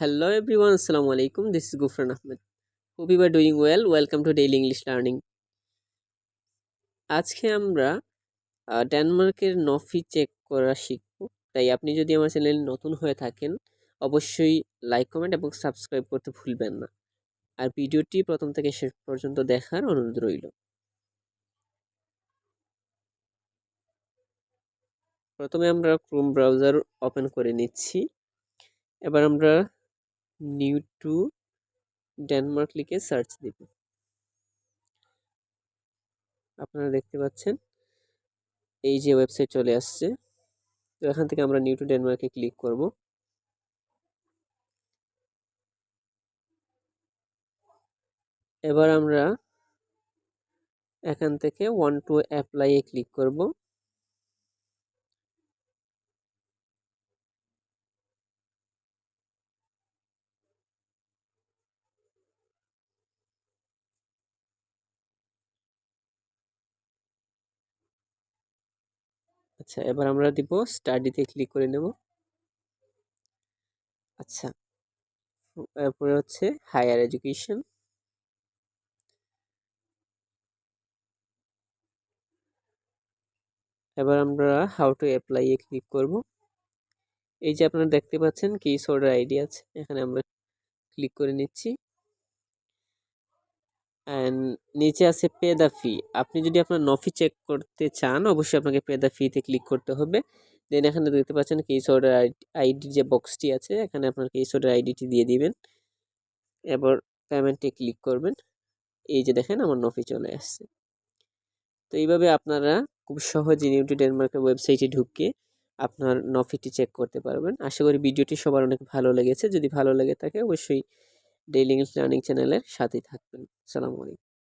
Hello everyone, Assalamu alaikum. This is Gufran Ahmed. Hope you are doing well. Welcome to Daily English Learning. আজকে আমরা ডেনমার্কের Nafi check করা শিখব তাই আপনি যদি আমার চ্যানেল নতুন হয়ে থাকেন অবশ্যই লাইক কমেন্ট এবং সাবস্ক্রাইব করতে ভুলবেন না আর ভিডিওটি প্রথম থেকে শেষ পর্যন্ত দেখার অনুরোধ রইল প্রথমে আমরা ক্রোম ব্রাউজার ওপেন করে নিচ্ছি এবার আমরা নিউ টু ডেনমার্ক লিখে সার্চ দিব। আপনারা দেখতে পাচ্ছেন, এই যে ওয়েবসাইট চলে আসছে, তো এখান থেকে আমরা নিউ টু ডেনমার্কে ক্লিক করব। এবার আমরা এখান থেকে ওয়ান টু অ্যাপ্লাইয়ে ক্লিক করব। আচ্ছা এবার আমরা দিব স্টাডিতে ক্লিক করে নেব। আচ্ছা এরপরে হচ্ছে হায়ার এডুকেশন এবার আমরা হাউ টু অ্যাপ্লাই এ ক্লিক করব। এই যে আপনারা দেখতে পাচ্ছেন কি সোর্ডার আইডি আছে, এখানে আমরা ক্লিক করে নিচ্ছি। নিচে আছে পে দ্য ফি। আপনি যদি আপনার নফি চেক করতে চান, অবশ্যই আপনাকে পে দ্য ফিতে ক্লিক করতে হবে। দেন এখানে দেখতে পাচ্ছেন কেস অর্ডার আইডি যে বক্সটি আছে, এখানে আপনার কেস অর্ডার আইডিটি দিয়ে দিবেন। এবার পেমেন্টে ক্লিক করবেন। এই যে দেখেন আমার নফি চলে আসছে। তো এইভাবে আপনারা খুব সহজে নিউটি ডেনমার্কের ওয়েবসাইটে ঢুকে আপনার নফিটি চেক করতে পারবেন। আশা করি ভিডিওটি সবার অনেক ভালো লেগেছে। যদি ভালো লেগে থাকে, অবশ্যই ডেইলি ইংলিশ লার্নিং চ্যানেলের সাথেই থাকবেন। আসসালামু আলাইকুম।